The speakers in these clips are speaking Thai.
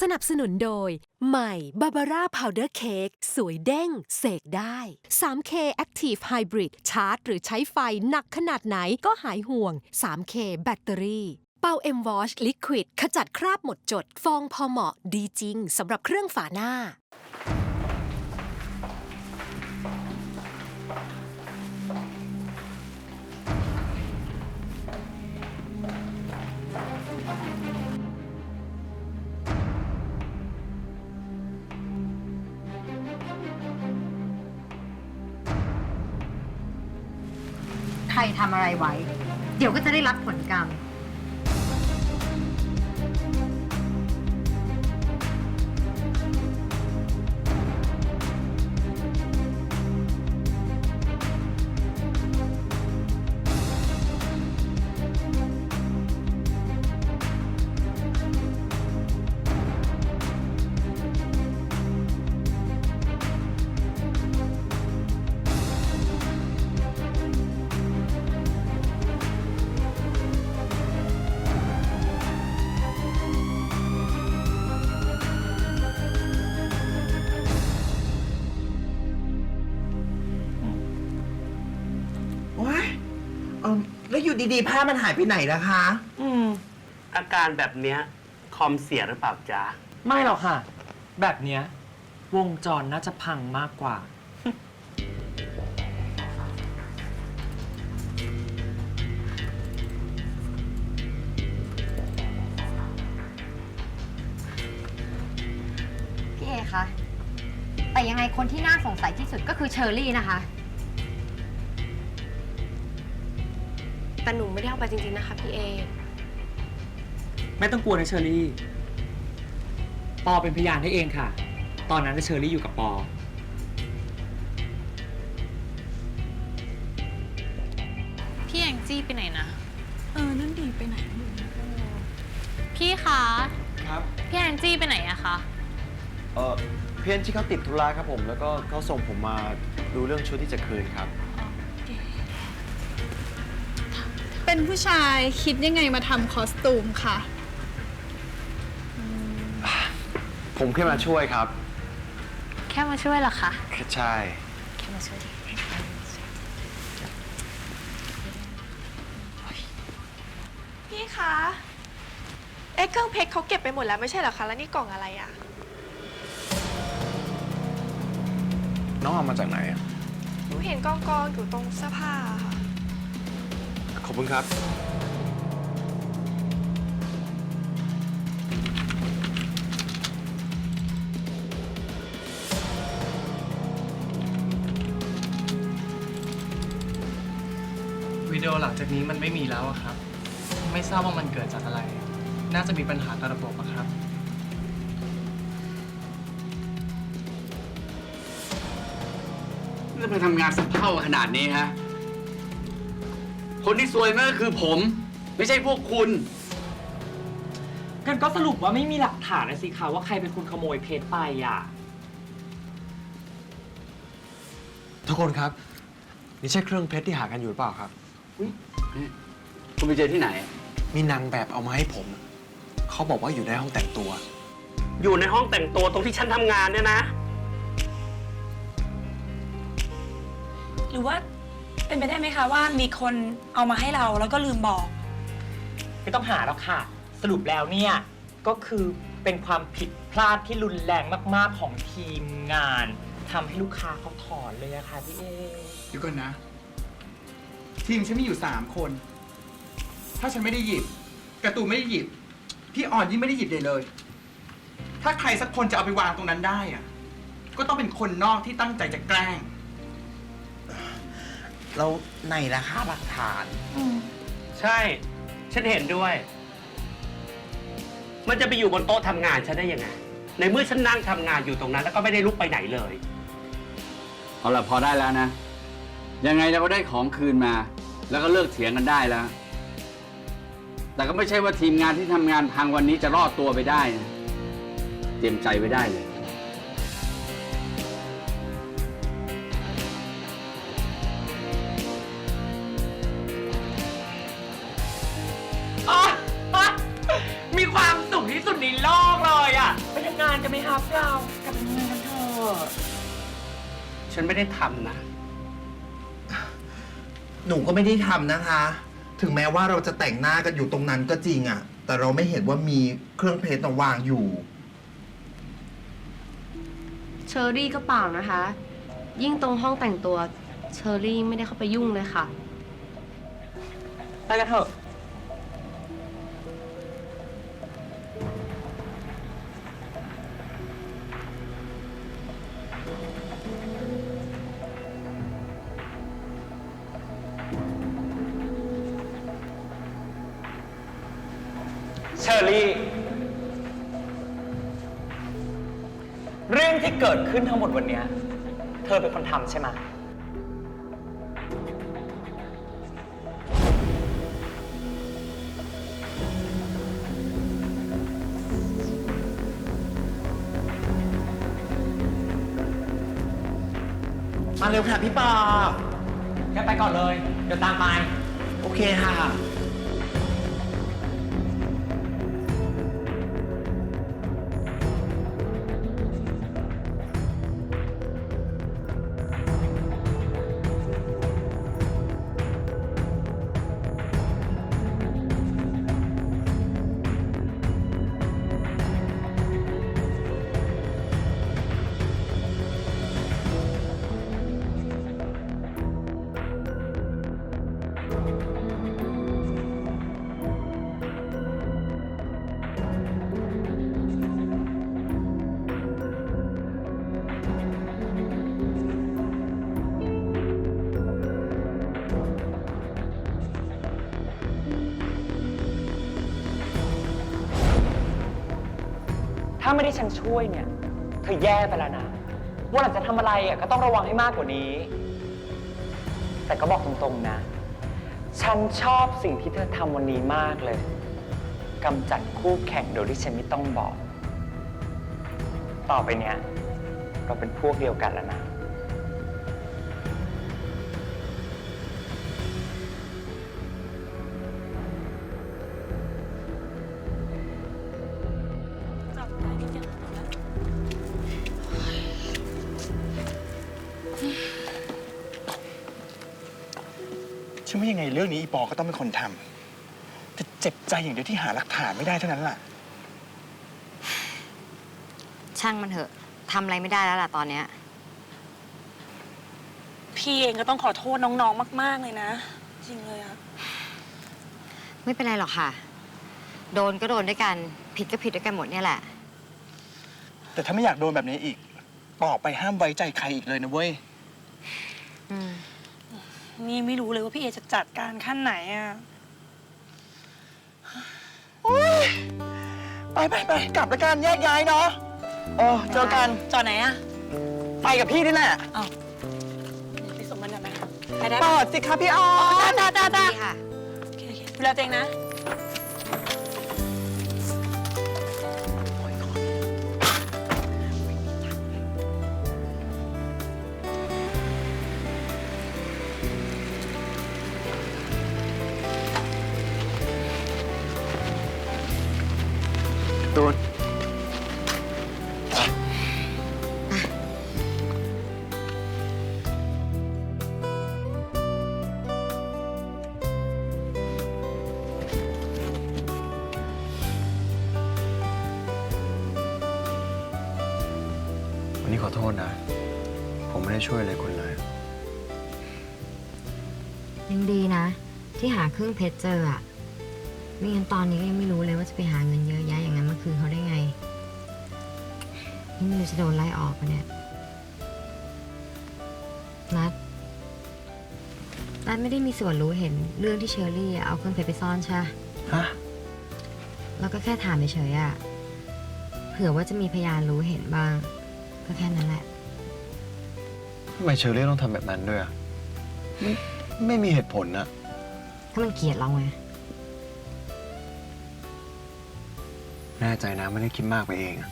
สนับสนุนโดย ใหม่บาบาร่าพาวเดอร์เค้กสวยเด้ง เสกได้ 3K Active Hybrid ชาร์จ หรือใช้ไฟหนักขนาดไหนก็หายห่วง 3K แบตเตอรี่ เป่า M Wash Liquid ขจัดคราบหมดจด ฟองพอเหมาะดีจริงสำหรับเครื่องฝาหน้า ใครทำอะไรไว้ เดี๋ยวก็จะได้รับผลกรรม แล้วอยู่ดีๆ ผ้ามันหายไปไหนล่ะคะ อืม อาการแบบเนี้ยคอมเสียหรือเปล่าจ๊ะ ไม่หรอกค่ะ แบบเนี้ยวงจรน่าจะพังมากกว่า พี่เอคะ แต่ยังไงคนที่น่าสงสัยที่สุดก็คือเชอรี่นะคะ แต่หนูไม่ได้เอาไปจริงๆนะคะพี่เอ ไม่ต้องกลัวนะเชอรี่ ปอเป็นพยานให้เองค่ะ ตอนนั้นน่ะเชอรี่อยู่กับปอ พี่แองจี้ไปไหนนะ เออ นั่นดีไปไหนไม่รู้นะพี่คะ ครับ พี่แองจี้ไปไหนอะคะ เออเพื่อนที่เขาติดธุระครับผม แล้วก็เขาส่งผมมาดูเรื่องชุดที่จะคืนครับ เป็นผู้ชายคิดยังไงมาทำคอสตูมค่ะ ผมแค่มาช่วยครับ แค่มาช่วยเหรอคะแค่ใช่ แค่มาช่วยดิพี่คะเอ๊ะเครื่องเพชรเขาเก็บไปหมดแล้วไม่ใช่เหรอคะ แล้วนี่กล่องอะไรอะน้องเอามาจากไหนอะหนูเห็นกองกองๆอยู่ตรงเสื้อผ้าค่ะขอบ คุณครับ วิดีโอหลังจากนี้มันไม่มีแล้วอะครับ ไม่ทราบว่ามันเกิดจากอะไร น่าจะมีปัญหากับระบบอะครับ จะไปทำงานสับเท่าขนาดนี้ฮะ คนที่ซวยมันก็คือผม ไม่ใช่พวกคุณ กันก็สรุปว่าไม่มีหลักฐานนะสิคะว่าใครเป็นคนขโมยเพชรไปอะ ทุกคนครับ นี่ใช่เครื่องเพชรที่หากันอยู่หรือเปล่าครับ คุณไปเจอที่ไหน มีนางแบบเอามาให้ผม เขาบอกว่าอยู่ในห้องแต่งตัว อยู่ในห้องแต่งตัวตรงที่ฉันทำงานเนี่ยนะ หรือว่า เป็นไปได้ไหมคะว่ามีคนเอามาให้เราแล้วก็ลืมบอก ไม่ต้องหาแล้วค่ะ สรุปแล้วเนี่ยก็คือเป็นความผิดพลาดที่รุนแรงมากๆของทีมงานทำให้ลูกค้าเขาถอนเลยอะค่ะพี่เอเดี๋ยวก่อนนะ ทีมฉันมีอยู่3คน ถ้าฉันไม่ได้หยิบการะตูนไม่ได้หยิบ พี่อ่อนยิ่งไม่ได้หยิบเลยเลย ถ้าใครสักคนจะเอาไปวางตรงนั้นได้อะก็ต้องเป็นคนนอกที่ตั้งใจจะแกล้ง เราไหนล่ะคะหลักฐานใช่ ฉันเห็นด้วย มันจะไปอยู่บนโต๊ะทำงานฉันได้ยังไง ในเมื่อฉันนั่งทำงานอยู่ตรงนั้น แล้วก็ไม่ได้ลุกไปไหนเลย เอาละพอได้แล้วนะ ยังไงเราก็ได้ของคืนมา แล้วก็เลิกเถียงกันได้แล้ว แต่ก็ไม่ใช่ว่าทีมงานที่ทำงานพังวันนี้จะรอดตัวไปได้นะเตรียมใจไว้ได้เลย ไม่ได้ทำนะ หนูก็ไม่ได้ทำนะคะ ถึงแม้ว่าเราจะแต่งหน้ากันอยู่ตรงนั้นก็จริงอะแต่เราไม่เห็นว่ามีเครื่องเพชรวางอยู่ เชอรี่ก็เปล่านะคะ ยิ่งตรงห้องแต่งตัว เชอรี่ไม่ได้เข้าไปยุ่งเลยค่ะ ไปกันเถอะ ชอรี่ เรื่องที่เกิดขึ้นทั้งหมดวันเนี้ยเธอเป็นคนทำใช่ไหมมาเร็วค่ะพี่ปอ แค่ไปก่อนเลย เดี๋ยวตามไป โอเคค่ะาไม่ได้ฉันช่วยเนี่ย เธอแย่ไปแล้วนะว่าหลังจะทำอะไรอะก็ต้องระวังให้มากกว่านี้ แต่ก็บอกตรงๆนะ ฉันชอบสิ่งที่เธอทำวันนี้มากเลยกำจัดคู่แข่งโดยที่ฉันไม่ต้องบอก ต่อไปเนี่ย เราเป็นพวกเดียวกันแล้วนะ เรื่องนี้อีปอก็ต้องเป็นคนทำแต่เจ็บใจอย่างเดียวที่หาหลักฐานไม่ได้เท่านั้นแหละช่างมันเถอะทำอะไรไม่ได้แล้วล่ะตอนเนี้ย พี่เองก็ต้องขอโทษน้องๆ มาก ๆ เลยนะ จริงเลยอะไม่เป็นไรหรอกค่ะ โดนก็โดนด้วยกัน ผิดก็ผิดด้วยกันหมดเนี่ยแหละ แต่ถ้าไม่อยากโดนแบบนี้อีกบอกไปห้ามไว้ใจใครอีกเลยนะเว้ย อืม นี่ไม่รู้เลยว่าพี่เอจะจัดการขั้นไหนอะไปไปไปกลับแล้วกันแยกย้ายเนาะโอ้เจอกันจอดไหนอะไปกับพี่นี่แหละไปส่งมันกันนะไปได้ปะเปิดสิคะพี่อออ๋อนจ้าจ้าจ้าดีค่ะโอเคโอเคดูแลตัวเองนะ งเพชรเจออะไม่งั้นตอนนี้ก็ยังไม่รู้เลยว่าจะไปหาเงินเยอะแยะอย่างนั้นมาคืนเขาได้ไง นี่ไม่รู้จะโดนไล่ออกปะเนี่ย นัดนัดไม่ได้มีส่วนรู้เห็นเรื่องที่เชอรี่อะเอาเครื่องเพชรไปซ่อนใช่ปะฮะ แล้วก็แค่ถามเฉยๆอะเผื่อว่าจะมีพยานรู้เห็นบ้าง ก็แค่นั้นแหละ ทำไมเชอรี่ต้องทำแบบนั้นด้วยอะไม่ไม่มีเหตุผลนะ ถ้ามันเกลียดเราไง แน่ใจนะไม่ได้คิดมากไปเองอะ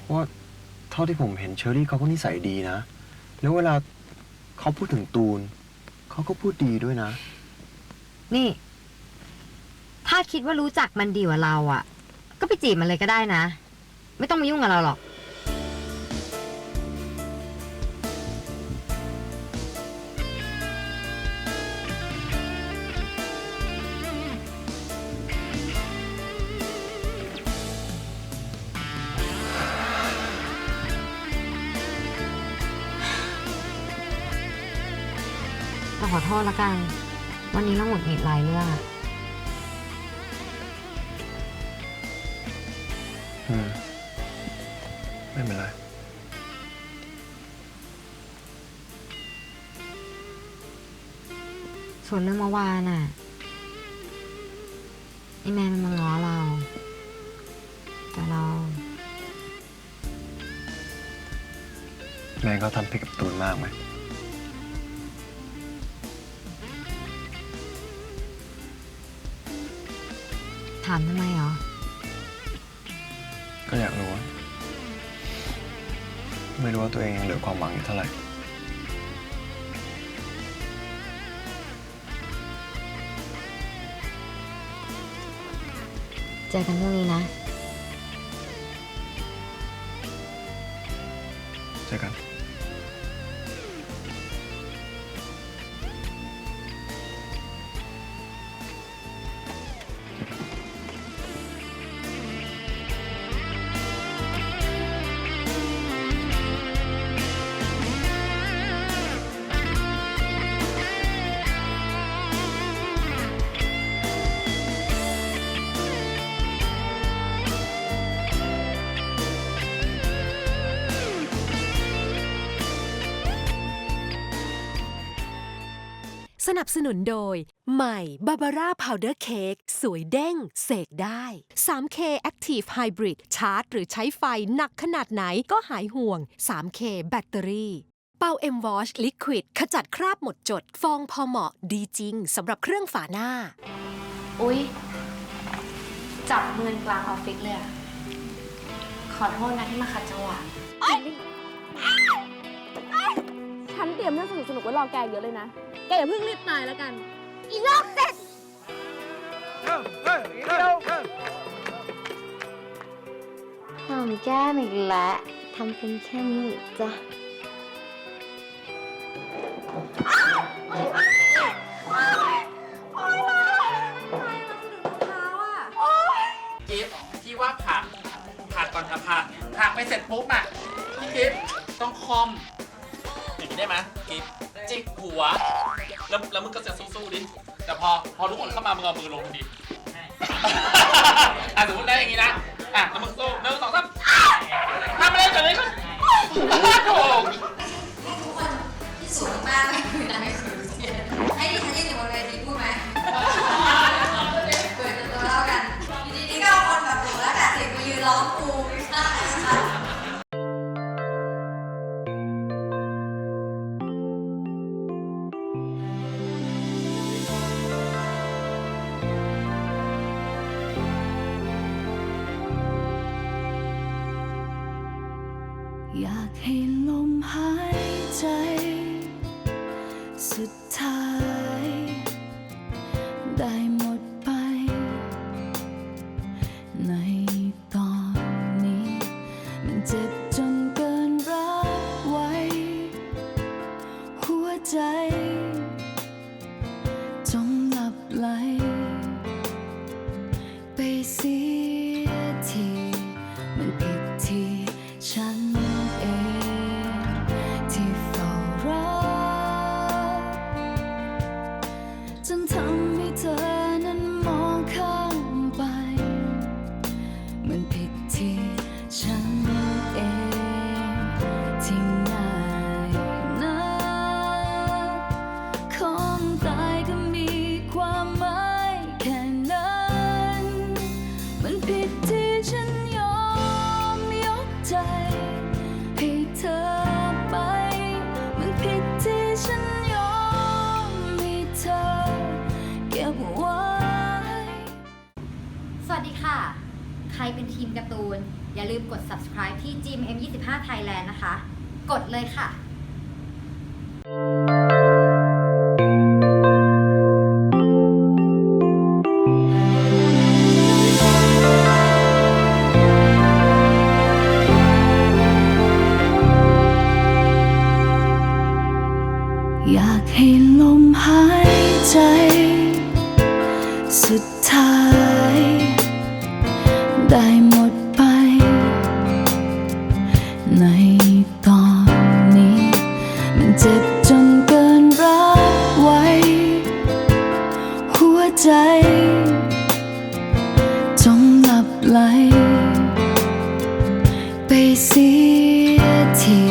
เพราะว่าเท่าที่ผมเห็นเชอรี่เขาก็นิสัยดีนะ แล้วเวลาเขาพูดถึงตูน เขาก็พูดดีด้วยนะ นี่ ถ้าคิดว่ารู้จักมันดีกว่าเราอะก็ไปจีบมันเลยก็ได้นะ ไม่ต้องมายุ่งกับเราหรอก ขอโทษละกัน วันนี้เราหงุดหงิดหลายเรื่องอะอืม ไม่เป็นไร ส่วนเรื่องเมื่อวานน่ะไอแมนมันมาง้อเรา แต่เรา แม่เขาทำผิดกับตูนมากไหม ถามทำไมเหรอ ก็อยากรู้ว่าไม่รู้ว่าตัวเองยังเหลือความหวังอยู่เท่าไหร่ เจอกันพรุ่งนี้นะ เจอกัน สนับสนุนโดย ใหม่บาบาร่าพาวเดอร์เค้กสวยเด้ง เสกได้ 3K Active Hybrid ชาร์จ หรือใช้ไฟหนักขนาดไหนก็หายห่วง 3K แบตเตอรี่ เป่า M Wash Liquid ขจัดคราบหมดจด ฟองพอเหมาะดีจริงสำหรับเครื่องฝาหน้า อุ๊ย จับมือกลางออฟฟิศเลยอะขอโทษนะที่มาขัดจังหวะ ฉันเตรียมเรื่องสนุกสนุกๆไว้รอแกเยอะเลยนะ แกอย่าเพิ่งรีบตายแล้วกัน อีโลกเด็ดหอมแก้มอีกแล้วทำเป็นแค่นี้จ้ะ กิฟพี่ว่าผักผักก่อนค่ะผักผักไปเสร็จปุ๊บอะพี่กิฟต้องคอมอย่างนี้ ได้ไหมกิฟจิกหัว แล้วแล้วมึงก็จะสู้ๆดิ แต่พอพอทุกคนเข้ามามึงเอามือลงดิอะสมมติได้อย่างนี้นะ อะแล้วมึงสู้หนึ่งสองสามทำอะไรกันเลยกันโอ้โหทุกคนที่สูงมากไม่คือนะไม่ อยากให้ลมหายใจ สุดท้าย ได้หมดไป ในตอนนี้ มันเจ็บจนเกินรับไว้ หัวใจจมหลับไหล ไปเสียที ที่ฉันยอมยกใจ ให้เธอไป มันผิดที่ฉันยอมให้เธอเก็บไว้ สวัสดีค่ะ ใครเป็นทีมการ์ตูน อย่าลืมกด subscribe ที่ GMM25 Thailand นะคะ กดเลยค่ะ 被撕裂。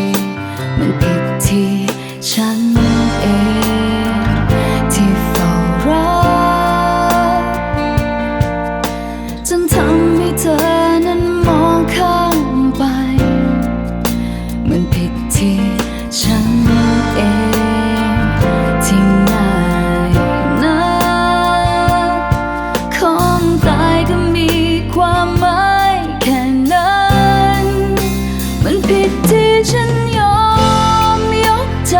ที่ฉันยอมยกใจ